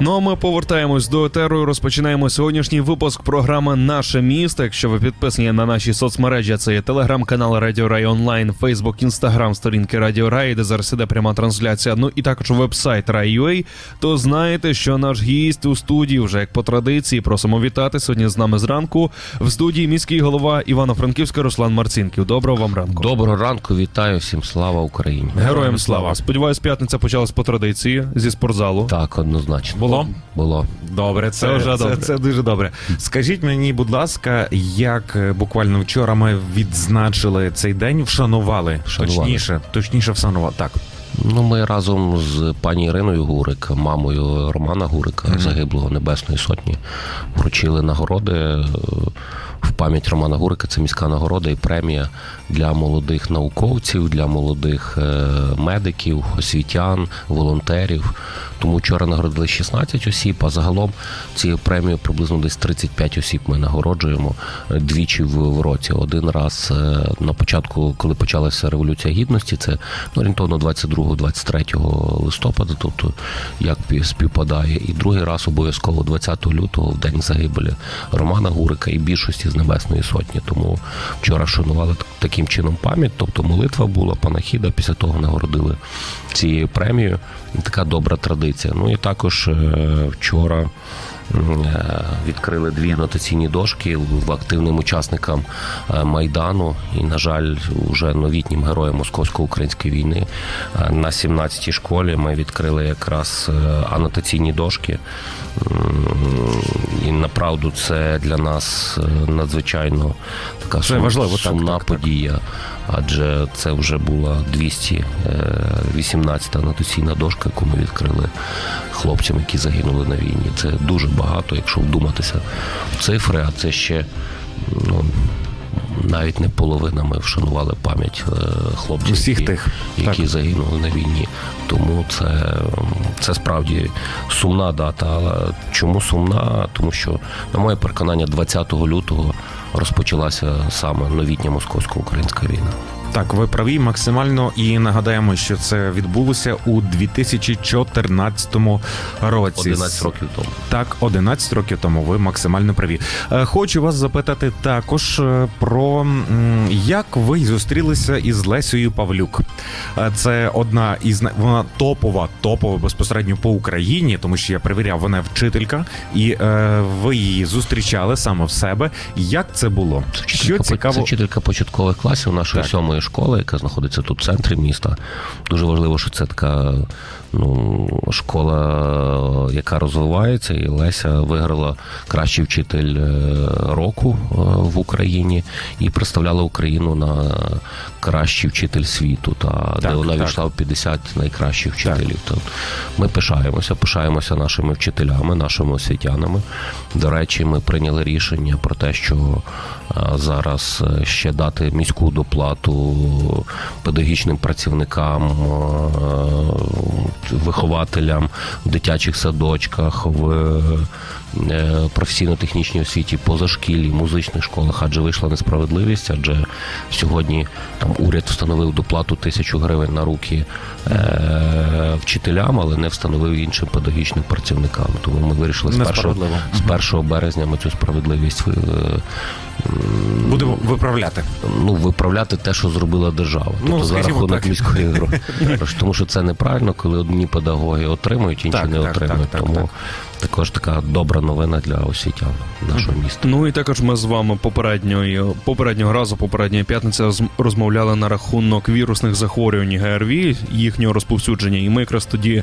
Ну а ми повертаємось до етеру. і Розпочинаємо сьогоднішній випуск програми Наше місто. Якщо ви підписані на наші соцмережі, це є телеграм-канал Радіо Рай Онлайн, Фейсбук, Інстаграм, сторінки Радіо Рай, де зараз іде пряма трансляція. Ну і також вебсайт Rai.ua, то знаєте, що наш гість у студії вже як по традиції просимо вітати сьогодні з нами зранку в студії міський голова Івано-Франківська Руслан Марцінків. Доброго вам ранку. Доброго ранку, вітаю всім слава Україні. Героям слава! Сподіваюсь, п'ятниця почалась по традиції зі спортзалу. Так, однозначно. Було? Було. Добре, це, Це вже це, добре. це дуже добре. Скажіть мені, будь ласка, як е, буквально вчора ми відзначили цей день, вшанували, Вшанували. точніше, точніше вшанували. Так, Ну, ми разом з пані Іриною Гурик, мамою Романа Гурика, загиблого Небесної Сотні, вручили нагороди е, в пам'ять Романа Гурика. Це міська нагорода і премія для молодих науковців, для молодих е, медиків, освітян, волонтерів. Тому вчора нагородили 16 осіб, а загалом цією премією приблизно десь 35 осіб ми нагороджуємо е, двічі в, році. Один раз е, на початку, коли почалася революція гідності, це ну, орієнтовно 22-23 листопада, тобто як пі- співпадає, і другий раз обов'язково 20 лютого, в день загибелі Романа Гурика і більшості з Небесної Сотні. Тому вчора шанували таким чином пам'ять, тобто молитва була, панахіда, після того нагородили цією премією. Така добра традиція. Ну і також е, вчора. е, Відкрили дві анотаційні дошки в активним учасникам е, майдану і, на жаль, вже новітнім героям московсько-української війни. На 17-й школі ми відкрили якраз анотаційні дошки. І направду це для нас надзвичайно така Це сум- важливо, сумна так, так. подія, адже це вже була 218-та анотаційна дошка, яку ми відкрили хлопцям, які загинули на війні. Це дуже багато, якщо вдуматися в цифри, а це ще ну, навіть не половина ми вшанували пам'ять е, хлопців, Усіх які, тих, які так. загинули на війні. Тому це, це справді сумна дата. Але чому сумна? Тому що, на моє переконання, 20 лютого розпочалася саме новітня московсько-українська війна. Так, ви праві максимально і нагадаємо, що це відбулося у 2014 році. 11 років тому. Так, 11 років тому ви максимально праві. Е, Хочу вас запитати також е, про як ви зустрілися із Лесею Павлюк. Е, Це одна із вона топова, топова безпосередньо по Україні, тому що я перевіряв, вона вчителька, і е, ви її зустрічали саме в себе. Як це було? Що Вчителька, Це цікаво? вчителька початкових класів нашої Так. Сьомої школи, яка знаходиться тут в центрі міста. Дуже важливо, що це така ну, школа, яка розвивається, і Леся виграла кращий вчитель е, року е, в Україні і представляла Україну на кращий вчитель світу, та де вона так. війшла в 50 найкращих вчителів. То ми пишаємося, пишаємося нашими вчителями, нашими освітянами. До речі, ми прийняли рішення про те, що е, зараз ще дати міську доплату педагогічним працівникам, е, вихователям в дитячих садочках, в е, професійно-технічній освіті, позашкіллі, музичних школах, адже вийшла несправедливість, адже сьогодні там уряд встановив доплату тисячу гривень на руки е, вчителям, але не встановив іншим педагогічним працівникам. Тому ми вирішили з 1, з 1 березня ми цю справедливість Будемо виправляти. ну, виправляти те, що зробила держава. Ну, Тобто за рахунок так. міської гроші. Тому що це неправильно, коли одні педагоги отримують, інші Так, не так, отримують. так, так, Тому так. Також така добра новина для освітян нашого міста. Ну і також ми з вами попередньої попереднього разу, попередньої п'ятниці роз- розмовляли на рахунок вірусних захворювань ГРВІ, їхнього розповсюдження. І ми якраз тоді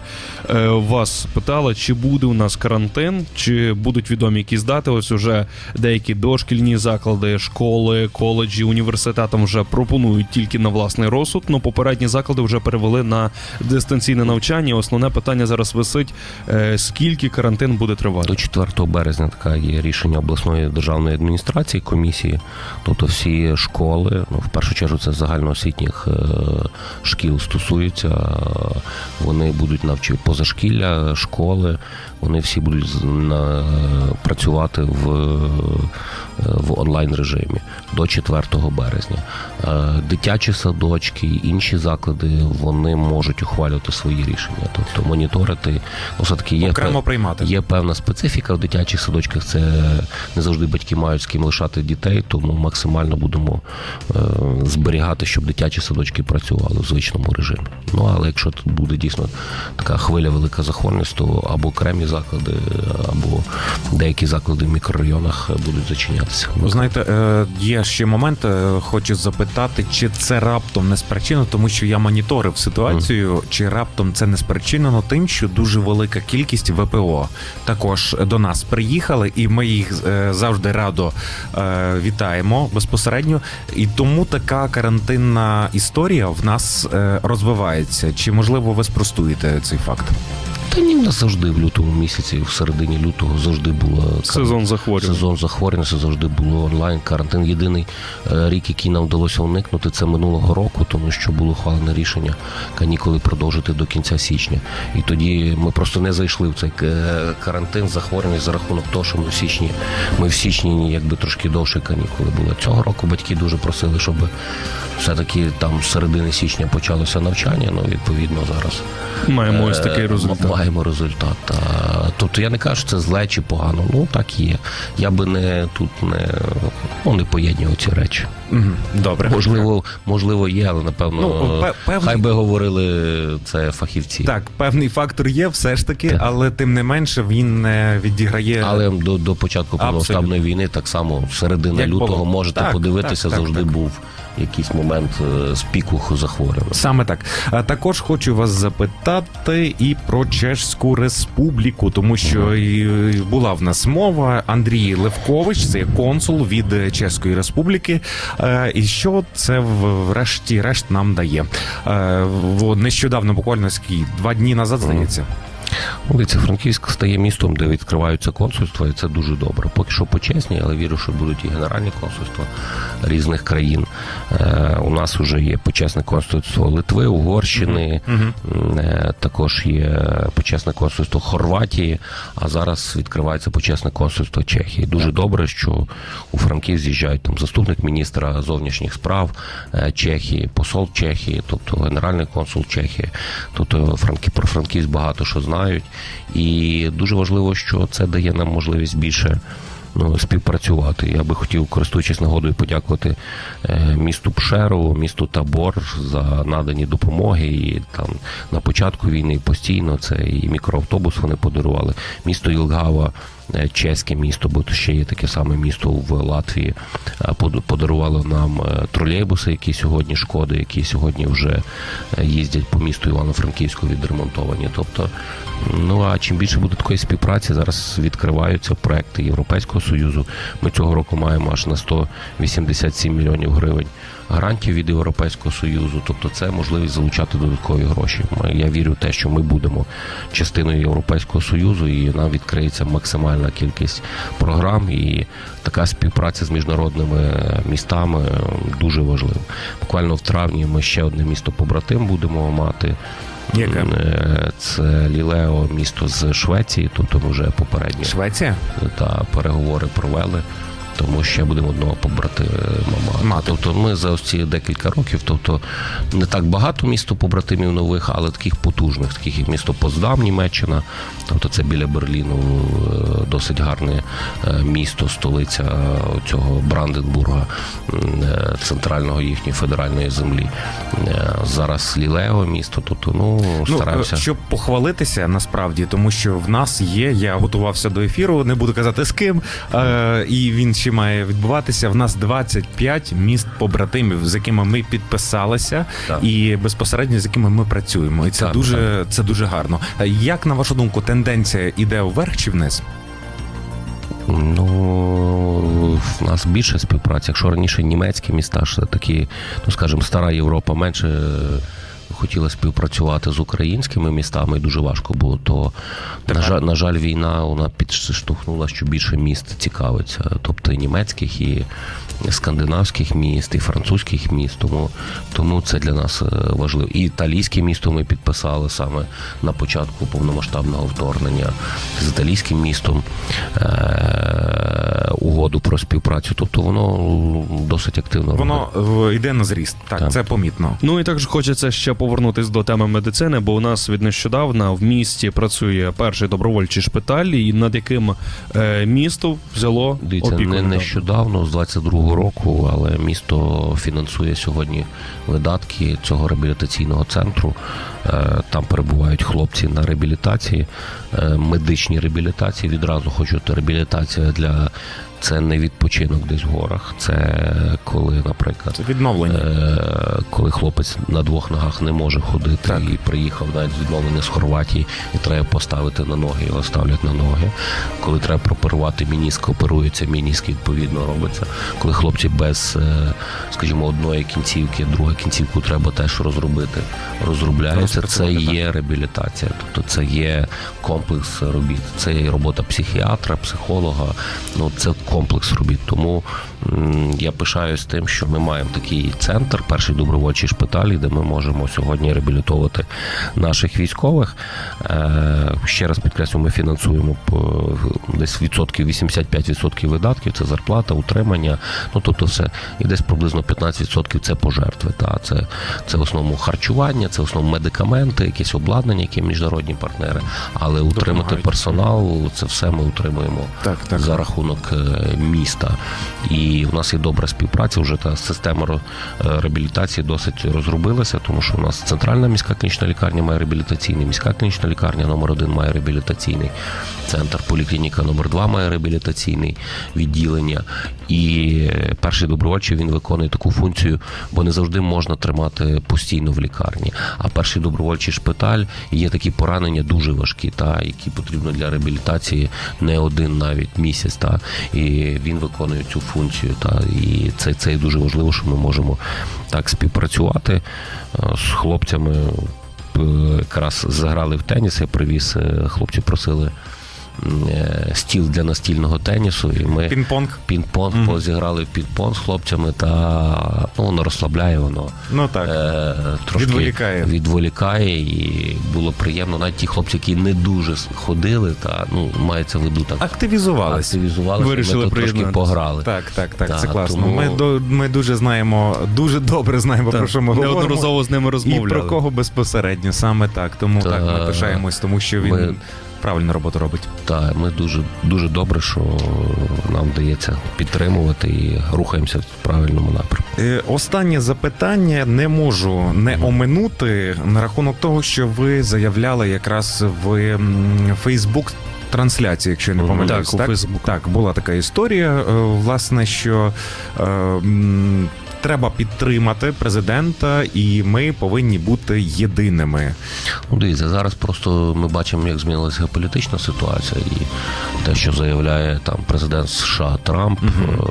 е, вас питали, чи буде у нас карантин, чи будуть відомі якісь дати. Ось уже деякі дошкільні заклади, школи, коледжі, університетам вже пропонують тільки на власний розсуд. Ну попередні заклади вже перевели на дистанційне навчання. Основне питання зараз висить: е, скільки карантин буде тривати? До 4 березня така є рішення обласної державної адміністрації комісії. Тобто всі школи, ну в першу чергу це загальноосвітніх е, шкіл стосується. Вони будуть навчити позашкілля, школи. Вони всі будуть на, працювати в, в онлайн режимі до 4 березня. Е, Дитячі садочки і інші заклади вони можуть ухвалювати свої рішення, тобто моніторити. Ну, все-таки є Окремо приймати. Є певна специфіка в дитячих садочках. Це не завжди батьки мають з ким лишати дітей, тому максимально будемо е, зберігати, щоб дитячі садочки працювали в звичному режимі. Ну але якщо тут буде дійсно така хвиля велика захворюваність, то або окремі заклади, або деякі заклади в мікрорайонах будуть зачинятися. Ви знаєте, е, є ще момент, е, хочу запитати, чи це раптом не спричинено, тому що я моніторив ситуацію, чи раптом це не спричинено тим, що дуже велика кількість ВПО також до нас приїхали, і ми їх е, завжди радо е, вітаємо безпосередньо. І тому така карантинна історія в нас е, розвивається. Чи можливо ви спростуєте цей факт? Та ні, в нас завжди в лютому місяці, в середині лютого завжди була Сезон захворювань. Сезон захворювання це завжди було онлайн. Карантин. Єдиний е, рік, який нам вдалося уникнути, це минулого року, тому що було ухвалене рішення канікули продовжити до кінця січня. І тоді ми просто не зайшли в цей е, карантин захворювання за рахунок того, що ми в січні, ми в січні якби трошки довше канікули були. Цього року батьки дуже просили, щоб все-таки там з середини січня почалося навчання. Ну відповідно зараз Маємо ось Е, такий результат. Маємо результат. Тобто я не кажу, що це зле чи погано. Ну так є. Я би не тут не, ну, не поєднував ці речі. Добре. Можливо, можливо, є, але напевно, Ну, певний- хай би говорили це фахівці. Так, певний фактор є, все ж таки, Так. але тим не менше він не відіграє. Але до, до початку повномасштабної війни так само середина Як лютого було. можете Так, подивитися, так, так, завжди так. був якийсь момент е, з піку захворювання. Саме так. А також хочу вас запитати і про Чеську Республіку, тому що і була в нас мова. Андрій Левкович, це консул від Чеської Республіки. Е, І що це врешті-решт нам дає? Е, Нещодавно, буквально два дні назад, здається. Вулиця Франківськ стає містом, де відкриваються консульства, і це дуже добре. Поки що почесні, але вірю, що будуть і генеральні консульства різних країн. Е, у нас вже є почесне консульство Литви, Угорщини, е, також є почесне консульство Хорватії, а зараз відкривається почесне консульство Чехії. Дуже добре, що у Франків з'їжджають там заступник міністра зовнішніх справ е, Чехії, посол Чехії, тобто генеральний консул Чехії. Тобто Франки про Франківськ багато що знають, і дуже важливо, що це дає нам можливість більше. Ну, співпрацювати. Я би хотів, користуючись нагодою, подякувати е, місту Пшеру, місту Табор за надані допомоги. І там на початку війни постійно це і мікроавтобус вони подарували. Місто Ілгава, чеське місто, бо ще є таке саме місто в Латвії. е, Подарувало нам е, тролейбуси, які сьогодні шкоди, які сьогодні вже е, їздять по місту Івано-Франківську відремонтовані. Тобто, ну а чим більше буде такої співпраці, зараз відкриваються проекти Європейського союзу. Ми цього року маємо аж на 187 мільйонів гривень грантів від Європейського союзу. Тобто, це можливість залучати додаткові гроші. Я вірю в те, що ми будемо частиною Європейського союзу, і нам відкриється максимальна кількість програм. І така співпраця з міжнародними містами дуже важлива. Буквально в травні ми ще одне місто побратим будемо мати. Яке? Е, Це Лілео, місто з Швеції. Тут вже попередньо Швеція? та переговори провели. Тому ще будемо одного побратима мати. Мати. Тобто ми за ось ці декілька років, тобто не так багато місто побратимів нових, але таких потужних, таких як місто Поздам, Німеччина. Тобто це біля Берліну е, досить гарне е, місто, столиця е, цього Бранденбурга, е, центрального їхньої федеральної землі. Е, Зараз Лілео місто. Тобто, ну стараємося. Ну, е, щоб похвалитися насправді, тому що в нас є. Я готувався до ефіру, не буду казати з ким. Е, і він ще має відбуватися. В нас 25 міст побратимів, з якими ми підписалися, Так. і безпосередньо з якими ми працюємо. І це Так, дуже це дуже гарно. Як на вашу думку, тенденція іде вверх чи вниз? Ну в нас більше співпраці. Якщо раніше німецькі міста ж такі, ну скажімо, стара Європа менше хотіли співпрацювати з українськими містами, і дуже важко було. То на жаль, на жаль, війна вона підштовхнула, що більше міст цікавиться, тобто і німецьких, і скандинавських міст, і французьких міст. Тому, тому це для нас е, важливо. І італійське місто ми підписали саме на початку повномасштабного вторгнення з італійським містом е- угоду про співпрацю. Тобто воно досить активно Воно е, йде на зріст. Так, Так. це помітно. Ну і також хочеться ще повернутись до теми медицини, бо у нас від нещодавна в місті працює перший добровольчий шпиталь, і над яким е, місто взяло Дивіться, опіку. не нещодавно, з 22-го року, але місто фінансує сьогодні видатки цього реабілітаційного центру. Е, Там перебувають хлопці на реабілітації, е, медичній реабілітації. Відразу хочу реабілітація для це не відпочинок десь в горах. Це коли, наприклад, Це відновлення. Е, коли хлопець на двох ногах не може ходити Так. і приїхав навіть відновлення з Хорватії, і треба поставити на ноги, його ставлять на ноги. Коли треба прооперувати мініск, оперується мініск, відповідно робиться. Коли хлопці без, е, скажімо, одної кінцівки, друга кінцівку треба теж розробити, розробляється. Це є реабілітація, тобто це є комплекс робіт. Це є робота психіатра, психолога. Ну це комплекс робіт. Тому я пишаюсь тим, що ми маємо такий центр, перший добровольчий шпиталь, де ми можемо сьогодні реабілітовувати наших військових. Е, Ще раз підкреслю, ми фінансуємо по десь відсотків 85% видатків. Це зарплата, утримання. Ну тобто, все і десь приблизно 15% це пожертви. Та це, це в основному харчування, це в основному медикаменти, якісь обладнання, які міжнародні партнери. Але утримати персонал, це все ми утримуємо Так, так. за рахунок е, міста. І в нас є добра співпраця. Вже та система е, реабілітації досить розробилася, тому що у нас центральна міська клінічна лікарня має реабілітаційний, міська клінічна лікарня номер один має реабілітаційний центр, поліклініка номер два має реабілітаційний відділення. І е, перший добровольчий він виконує таку функцію, бо не завжди можна тримати постійно в лікарні. А перший добровольчий шпиталь є такі поранення дуже важкі, та які потрібно для реабілітації не один навіть місяць. Та і він виконує цю функцію. Та і це, це дуже важливо, що ми можемо так співпрацювати е, з хлопцями. Е, Якраз заграли в теніс, я привіз, е, хлопці просили стіл для настільного тенісу, і ми Пінг-понг. пінг-понг Мгм. позіграли в пінг-понг з хлопцями, та ну, воно розслабляє воно. Ну так. Е, трошки Відволікає. відволікає, і було приємно. Навіть ті хлопці, які не дуже ходили, та ну мається в виду так Активізувалися. активізувалися. Вирішили ми тут трошки пограли. Так, так, так, Да, це класно. тому- Ми, до, ми дуже знаємо, дуже добре знаємо, Так, про що ми говоримо. неодноразово з ними І про кого безпосередньо саме так. Тому Та- так ми пишаємось, тому що він ми- правильну роботу робить. Та ми дуже дуже добре, що нам вдається підтримувати і рухаємося в правильному напрямку. Е, Останнє запитання не можу не оминути на рахунок того, що ви заявляли якраз в Фейсбук. Трансляції, якщо я не помиляюсь, Так, так, так, була така історія. е, Власне, що е, треба підтримати президента, і ми повинні бути єдиними. Ну, дивіться, зараз просто ми бачимо, як змінилася геополітична ситуація, і те, що заявляє там президент США Трамп угу.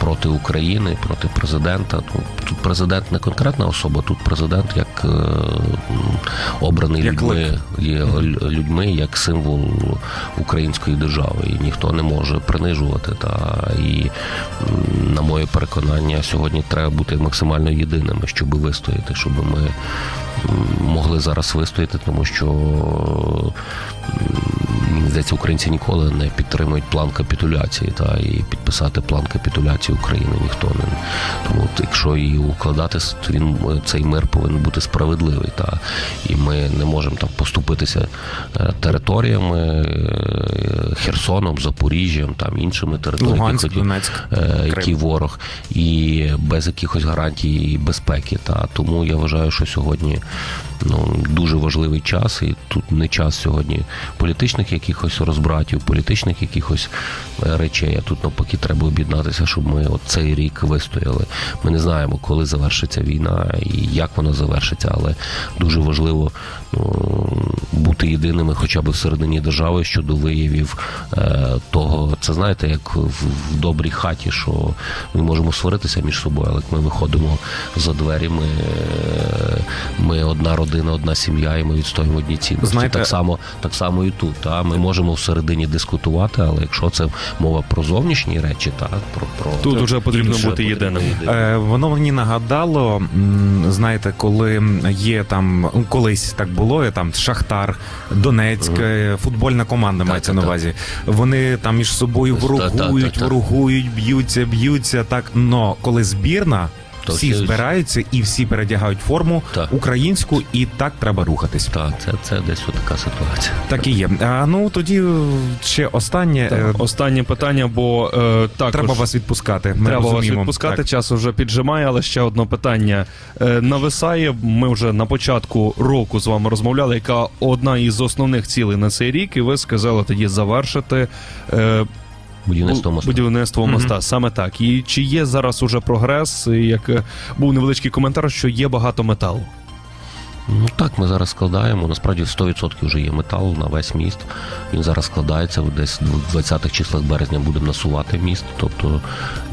проти України, проти президента. Ну, тут президент не конкретна особа, тут президент як е, обраний Як людьми, є людьми, як символ української держави. І ніхто не може принижувати. Та і на моє переконання, сьогодні треба бути максимально єдиними, щоб вистояти, щоб ми могли зараз вистояти, тому що мені здається, українці ніколи не підтримують план капітуляції, та і підписати план капітуляції України ніхто не тому, якщо і укладатись, то він е, цей мир повинен бути справедливий. Та і ми не можемо там поступитися е, територіями е, Херсоном, Запоріжжям, там іншими територіями, Луганськ, які Донецьк, який ворог, і без якихось гарантій безпеки. Та тому я вважаю, що сьогодні ну дуже важливий час, і тут не час сьогодні політичних якихось розбратів, політичних якихось речей. А тут навпаки треба об'єднатися, щоб ми от цей рік вистояли. Ми не знаємо, коли завершиться війна і як вона завершиться, але дуже важливо бути єдиними хоча б всередині держави щодо виявів е, того. Це знаєте, як в, в добрій хаті, що ми можемо сваритися між собою, але як ми виходимо за двері, ми, е, ми одна родина, одна сім'я, і ми відстоюємо одні цінності. Знаєте- так само, так само і тут. Та ми можемо всередині дискутувати, але якщо це мова про зовнішні речі, так про, про Тут уже потрібно вже бути єдиним. Е, воно мені нагадало, знаєте, коли є там ну, колись так було, є там Шахтар, Донецьк, е, футбольна команда мається на увазі. Вони там між собою ворогують, ворогують, б'ються, б'ються. Так, но коли збірна. То всі всі- збираються і всі передягають форму Так. українську, і так треба рухатись. Так, це, це десь така ситуація. Так і є. А ну тоді е, ще останнє. е, Останнє питання, бо е, також Треба вас відпускати. Ми Треба вас розуміємо. відпускати, Так. час вже піджимає, але ще одне питання е, нависає. Ми вже на початку року з вами розмовляли, яка одна із основних цілей на цей рік, і ви сказали тоді завершити е, Будівництво моста. Будівництво будівництво Мгм. моста. Саме так. І чи є зараз уже прогрес? Як е, був невеличкий коментар, що є багато металу. Ну так, ми зараз складаємо. Насправді 100% вже є метал на весь міст. Він зараз складається десь в 20-х числах березня будемо насувати міст, тобто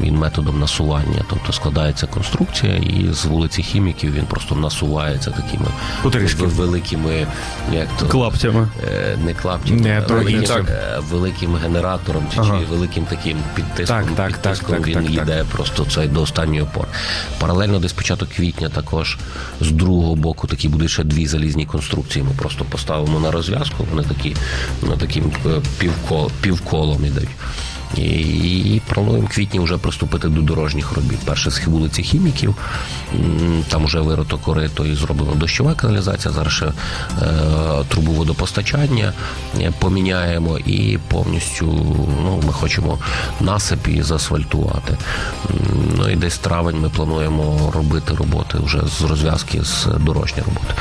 він методом насування. Тобто складається конструкція, і з вулиці хіміків він просто насувається такими Потрішки. в- великими, як то Клаптями. е, не клаптями, Не, великим, інше. е, великим генератором чи, Ага. чи великим таким підтиском. Так, так, так, підтиском так, він так, так. просто цей до останньої опори. Паралельно десь початок квітня також з другого боку такі будуть ще дві залізні конструкції. Ми просто поставимо на розв'язку. Вони такі ну, таким е, півкол, півколом ідуть. І, плануємо в квітні вже приступити до дорожніх робіт. Перше з вулиці хіміків, там вже вирото корито і зроблена дощова каналізація. Зараз ще е, трубу водопостачання е, поміняємо і повністю ну, ми хочемо насип і заасфальтувати. Ну і десь травень ми плануємо робити роботи вже з розв'язки з дорожні роботи.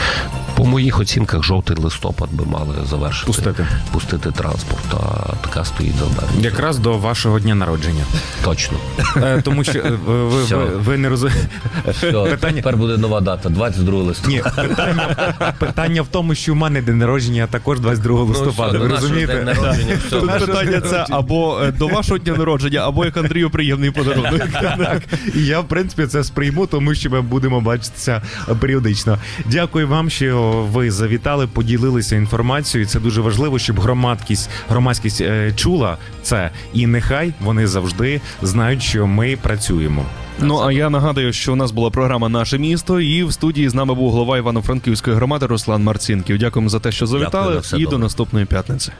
По моїх оцінках, жовтий листопад би мали завершити Пустити. пустити транспорт. А така стоїть задача. Якраз до вашого дня народження. Точно. Е, Тому що е, ви, ви, Все. ви, ви не розумієте. Все, Питання- тепер буде нова дата, 22 листопада. Ні, питання, питання в тому, що в мене день народження також 22 листопада. Ну, ви все, розумієте? дня народження, все. Тут питання це або е, до вашого дня народження, або як Андрію приємний подарунок. Так, і я в принципі це сприйму, тому що ми будемо бачитися періодично. Дякую вам, що ви завітали, поділилися інформацією. Це дуже важливо, щоб громадськість громадськість е, чула це, і нехай вони завжди знають, що ми працюємо. Ну а я нагадую, що у нас була програма Наше місто, і в студії з нами був голова Івано-Франківської громади Руслан Марцінків. Дякуємо за те, що завітали, Дякую, і і до наступної п'ятниці.